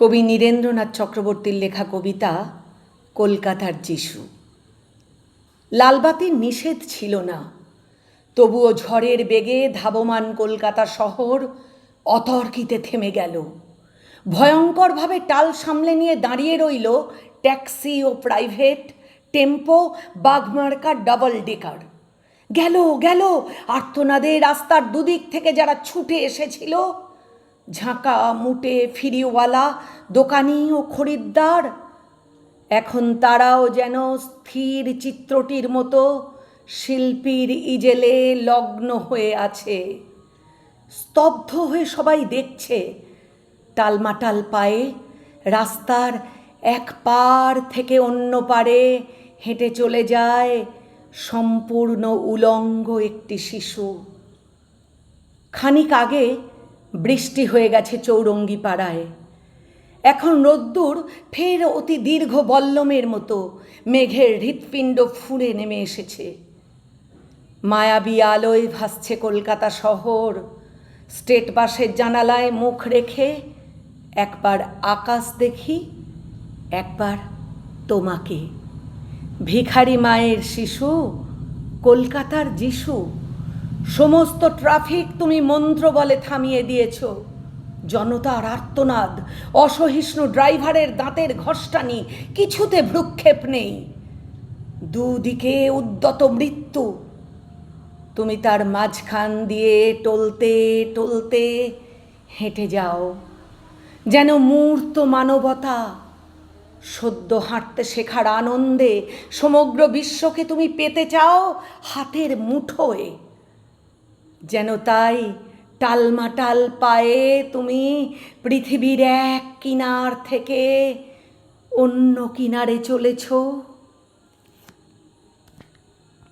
কবি নীরেন্দ্রনাথ চক্রবর্তীর লেখা কবিতা কলকাতার যিশু। লালবাতির নিষেধ ছিল না। তবুও ঝড়ের বেগে ধাবমান কলকাতা শহর অতর্কিতে থেমে গেল। ভয়ঙ্করভাবে টাল সামলে নিয়ে দাঁড়িয়ে রইল ট্যাক্সি ও প্রাইভেট, টেম্পো, বাঘমার্কা, ডাবল ডেকার। গেল গেল, আর্তনাদে রাস্তার দুদিক থেকে যারা ছুটে এসেছিল ঝাঁকা, মুটে, ফিরিওয়ালা, দোকানি ও খরিদ্দার। এখন তারাও যেন স্থির চিত্রটির মতো শিল্পীর ইজেলে লগ্ন হয়ে আছে। স্তব্ধ হয়ে সবাই দেখছে, টালমাটাল পায়ে রাস্তার এক পার থেকে অন্য পারে হেঁটে চলে যায় সম্পূর্ণ উলঙ্গ একটি শিশু। খানিক আগে বৃষ্টি হয়ে গেছে চৌরঙ্গি পাড়ায়। এখন রোদ্দুর ফের অতি দীর্ঘ বল্লমের মতো মেঘের হৃৎপিণ্ড ফুঁড়ে নেমে এসেছে। মায়াবী আলোয় ভাসছে কলকাতা শহর। স্টেট বাসের জানালায় মুখ রেখে একবার আকাশ দেখি, একবার তোমাকে। ভিখারি মায়ের শিশু, কলকাতার যিশু। সমস্ত ট্রাফিক তুমি মন্ত্র বলে থামিয়ে দিয়েছ। জনতার আর্তনাদ, অসহিষ্ণু ড্রাইভারের দাঁতের ঘষ্টানি, কিছুতে ভ্রুক্ষেপ নেই। দুদিকে উদ্যত মৃত্যু। তুমি তার মাঝখান দিয়ে টলতে টলতে হেঁটে যাও। যেন মূর্ত মানবতা সদ্য হাঁটতে শেখার আনন্দে সমগ্র বিশ্বকে তুমি পেতে চাও হাতের মুঠোয়। যেন তাই টালমাটাল পায়ে তুমি পৃথিবীর এক কিনার থেকে অন্য কিনারে চলেছো।